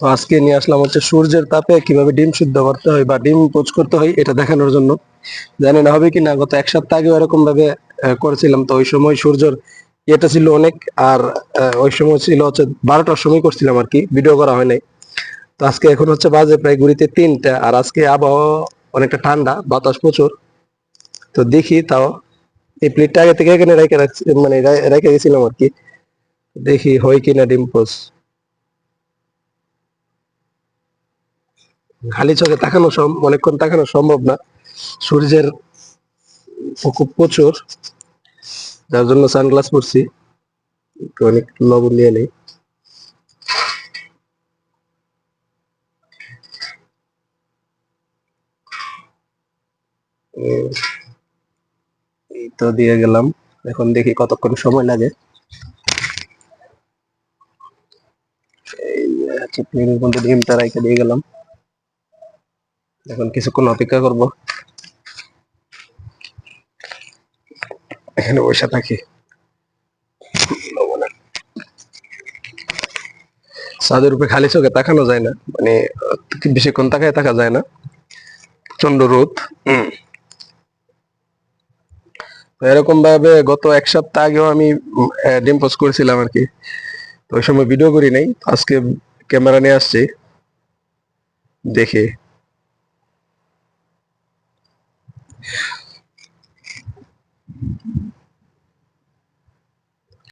তো আজকে নিয়ে আসলাম হচ্ছে সূর্যের তাপে কীভাবে ডিম সিদ্ধ করতে হয় বা ডিম পোচ করতে হয় এটা দেখানোর জন্য। জানি না হবে কি না, গত এক সপ্তাহ আগে এরকম ভাবে করেছিলাম। তো ওই সময় সূর্যের ইয়েটা ছিল অনেক, আর ওই সময় ছিল হচ্ছে বারোটার সময় করছিলাম আর কি ভিডিও করা হয় নাই। তো আজকে এখন হচ্ছে বাজে প্রায় ঘুরিতে তিনটা, আর আজকে আবহাওয়া অনেকটা ঠান্ডা, বাতাস প্রচুর। তো দেখি তাও, এই প্লেটটা আগে থেকে এখানে রেখে রাখছি মানে রেখে গেছিলাম আর কি। দেখি হয় কিনা ডিম খালি চোখে তাকানো অনেকক্ষণ তাকানো সম্ভব না। সূর্যের প্রকোপ প্রচুর। যার জন্য সানগ্লাস পরছি। একটু অনেক লবণ নিয়ে নেই। এই তো দিয়ে গেলাম। এখন দেখি কতক্ষণ সময় লাগে। এই হচ্ছে প্লেনের মধ্যে ডিমটা রাইখে দিয়ে গেলাম। এখন কিছুক্ষণ অপেক্ষা করব। এখানে বসে থাকি। ছাদের উপরে খালি চোখে তাকানো যায় না। মানে বেশিক্ষণ তাকায় থাকা যায় না। প্রচণ্ড রোদ এরকম ভাবে গত এক সপ্তাহ আগেও আমি ডিম পোস্ট করেছিলাম আর কি। তো ওই সময় ভিডিও করি নাই। আজকে ক্যামেরা নিয়ে আসছি। দেখি।